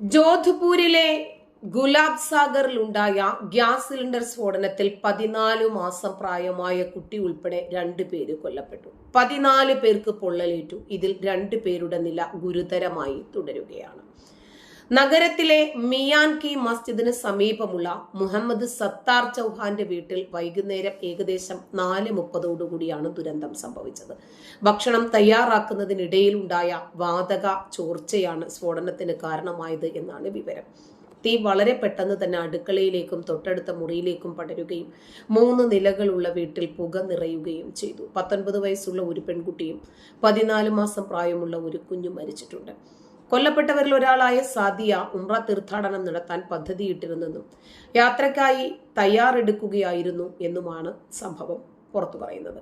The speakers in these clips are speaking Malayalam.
ജോധ്പൂരിലെ ഗുലാബ് സാഗറിൽ ഉണ്ടായ ഗ്യാസ് സിലിണ്ടർ സ്ഫോടനത്തിൽ പതിനാല് മാസം പ്രായമായ കുട്ടി ഉൾപ്പെടെ രണ്ട് പേര് കൊല്ലപ്പെട്ടു. പതിനാല് പേർക്ക് പൊള്ളലേറ്റു. ഇതിൽ രണ്ട് പേരുടെ നില ഗുരുതരമായി തുടരുകയാണ്. നഗരത്തിലെ മിയാൻ കി മസ്ജിദിന് സമീപമുള്ള മുഹമ്മദ് സത്താർ ചൗഹാന്റെ വീട്ടിൽ വൈകുന്നേരം ഏകദേശം നാല് മുപ്പതോടുകൂടിയാണ് ദുരന്തം സംഭവിച്ചത്. ഭക്ഷണം തയ്യാറാക്കുന്നതിനിടയിൽ ഉണ്ടായ വാതക ചോർച്ചയാണ് സ്ഫോടനത്തിന് കാരണമായത് എന്നാണ് വിവരം. തീ വളരെ പെട്ടെന്ന് തന്നെ അടുക്കളയിലേക്കും തൊട്ടടുത്ത മുറിയിലേക്കും പടരുകയും മൂന്ന് നിലകളുള്ള വീട്ടിൽ പുക നിറയുകയും ചെയ്തു. പത്തൊൻപത് വയസ്സുള്ള ഒരു പെൺകുട്ടിയും പതിനാല് മാസം പ്രായമുള്ള ഒരു കുഞ്ഞും മരിച്ചിട്ടുണ്ട്. കൊല്ലപ്പെട്ടവരിൽ ഒരാളായ സാദിയ ഉംറ തീർത്ഥാടനം നടത്താൻ പദ്ധതിയിട്ടിരുന്നെന്നും യാത്രക്കായി തയ്യാറെടുക്കുകയായിരുന്നു എന്നുമാണ് സംഭവം പുറത്തു പറയുന്നത്.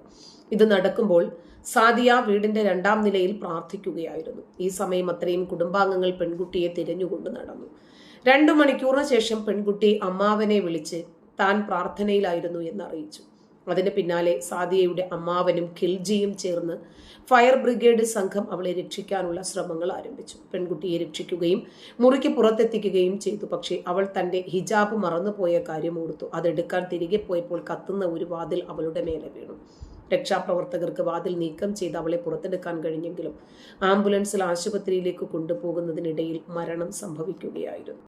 ഇത് നടക്കുമ്പോൾ സാദിയ വീടിന്റെ രണ്ടാം നിലയിൽ പ്രാർത്ഥിക്കുകയായിരുന്നു. ഈ സമയം അത്രയും കുടുംബാംഗങ്ങൾ പെൺകുട്ടിയെ തിരഞ്ഞുകൊണ്ട് നടന്നു. രണ്ടു മണിക്കൂറിന് ശേഷം പെൺകുട്ടി അമ്മാവനെ വിളിച്ച് താൻ പ്രാർത്ഥനയിലായിരുന്നു എന്നറിയിച്ചു. അതിന് പിന്നാലെ സാദിയയുടെ അമ്മാവനും ഖിൽജിയും ചേർന്ന് ഫയർ ബ്രിഗേഡ് സംഘം അവളെ രക്ഷിക്കാനുള്ള ശ്രമങ്ങൾ ആരംഭിച്ചു. പെൺകുട്ടിയെ രക്ഷിക്കുകയും മുറിക്ക് പുറത്തെത്തിക്കുകയും ചെയ്തു. പക്ഷേ അവൾ തന്റെ ഹിജാബ് മറന്നുപോയ കാര്യം ഓർത്തു. അതെടുക്കാൻ തിരികെ പോയപ്പോൾ കത്തുന്ന ഒരു വാതിൽ അവളുടെ മേലെ വീണു. രക്ഷാപ്രവർത്തകർക്ക് വാതിൽ നീക്കം ചെയ്ത് അവളെ പുറത്തെടുക്കാൻ കഴിഞ്ഞെങ്കിലും ആംബുലൻസിൽ ആശുപത്രിയിലേക്ക് കൊണ്ടുപോകുന്നതിനിടയിൽ മരണം സംഭവിക്കുകയായിരുന്നു.